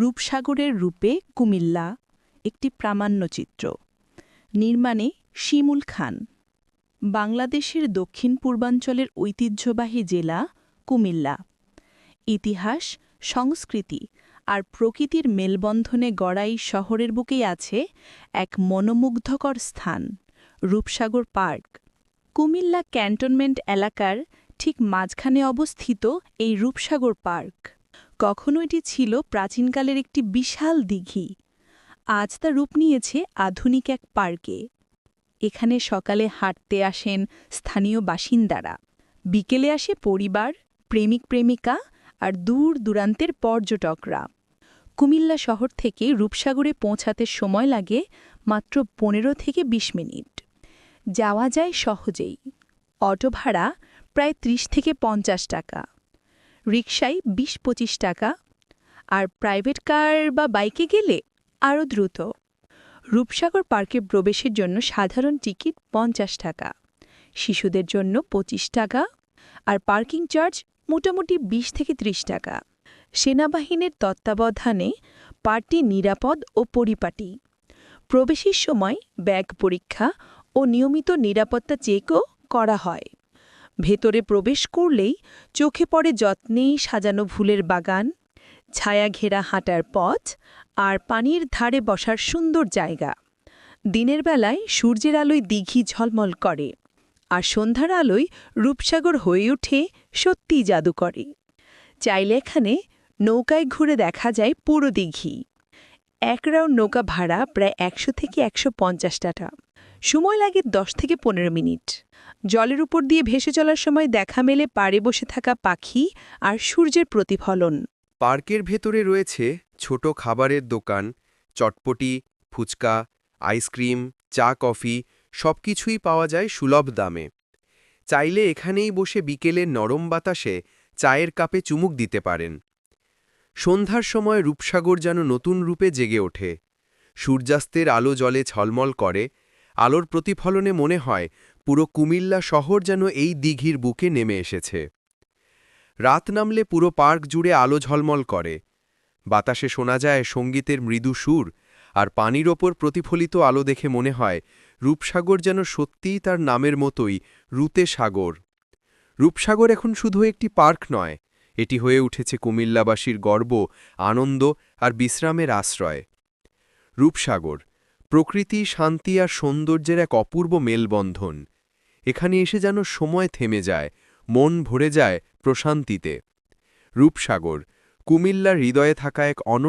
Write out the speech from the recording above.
রূপসাগরের রূপে কুমিল্লা, একটি প্রামাণ্যচিত্র নির্মাণে শিমুল খান। বাংলাদেশের দক্ষিণ পূর্বাঞ্চলের ঐতিহ্যবাহী জেলা কুমিল্লা। ইতিহাস, সংস্কৃতি আর প্রকৃতির মেলবন্ধনে গড়াই শহরের বুকেই আছে এক মনোমুগ্ধকর স্থান, রূপসাগর পার্ক। কুমিল্লা ক্যান্টনমেন্ট এলাকার ঠিক মাঝখানে অবস্থিত এই রূপসাগর পার্ক। কখনো এটি ছিল প্রাচীনকালের একটি বিশাল দিঘি। আজ তা রূপ নিয়েছে আধুনিক এক পার্কে। এখানে সকালে হাঁটতে আসেন স্থানীয় বাসিন্দারা। বিকেলে আসে পরিবার, প্রেমিক প্রেমিকা আর দূর দূরান্তের পর্যটকরা। কুমিল্লা শহর থেকে রূপসাগরে পৌঁছাতে সময় লাগে মাত্র পনেরো থেকে ২০ মিনিট। যাওয়া যায় সহজেই। অটো ভাড়া প্রায় ৩০ থেকে পঞ্চাশ টাকা। রিকশায় ২০ পঁচিশ টাকা আর প্রাইভেট কার বা বাইকে গেলে আরও দ্রুত। রূপসাগর পার্কে প্রবেশের জন্য সাধারণ টিকিট পঞ্চাশ টাকা, শিশুদের জন্য ২৫ টাকা আর পার্কিং চার্জ মোটামুটি ২০ থেকে ৩০ টাকা। সেনাবাহিনীর তত্ত্বাবধানে পার্কটি নিরাপদ ও পরিপাটি। প্রবেশের সময় ব্যাগ পরীক্ষা ও নিয়মিত নিরাপত্তা চেকও করা হয়। ভেতরে প্রবেশ করলেই চোখে পড়ে যত্নেই সাজানো ফুলের বাগান, ছায়া ঘেরা হাঁটার পথ আর পানির ধারে বসার সুন্দর জায়গা। দিনের বেলায় সূর্যের আলোয় দিঘি ঝলমল করে আর সন্ধ্যার আলোয় রূপসাগর হয়ে ওঠে সত্যিই জাদু করে চাইলে এখানে নৌকায় ঘুরে দেখা যায় পুরো দিঘি। এক রাউন্ড নৌকা ভাড়া প্রায় একশো থেকে একশো পঞ্চাশ টাকা। সময় লাগে দশ থেকে পনেরো মিনিট। জলের উপর দিয়ে ভেসে চলার সময় দেখা মেলে পাড়ে বসে থাকা পাখি আর সূর্যের প্রতিফলন। পার্কের ভেতরে রয়েছে ছোট খাবারের দোকান, চটপটি, ফুচকা, আইসক্রিম, চা, কফি, সবকিছুই পাওয়া যায় সুলভ দামে। চাইলে এখানেই বসে বিকেলে নরম বাতাসে চায়ের কাপে চুমুক দিতে পারেন। সন্ধ্যার সময় রূপসাগর যেন নতুন রূপে জেগে ওঠে। সূর্যাস্তের আলো জলে ঝলমল করে আলোর প্রতিফলনে মনে হয়, পুরো কুমিল্লা শহর যেন এই দিঘির বুকে নেমে এসেছে। রাত নামলে পুরো পার্ক জুড়ে আলো ঝলমল করে। বাতাসে শোনা যায় সঙ্গীতের মৃদু সুর, আর পানির ওপর প্রতিফলিত আলো দেখে মনে হয়, রূপসাগর যেন সত্যিই তার নামের মতোই, রুতে সাগর। রূপসাগর এখন শুধু একটি পার্ক নয়, এটি হয়ে উঠেছে কুমিল্লাবাসীর গর্ব, আনন্দ, আর বিশ্রামের আশ্রয়। রূপসাগর প্রকৃতি, শান্তি আর সৌন্দর্যের এক অপূর্ব মেলবন্ধন। এখানে এসে যেন সময় থেমে যায়, মন ভরে যায় প্রশান্তিতে। রূপসাগর, কুমিল্লার হৃদয়ে থাকা এক অন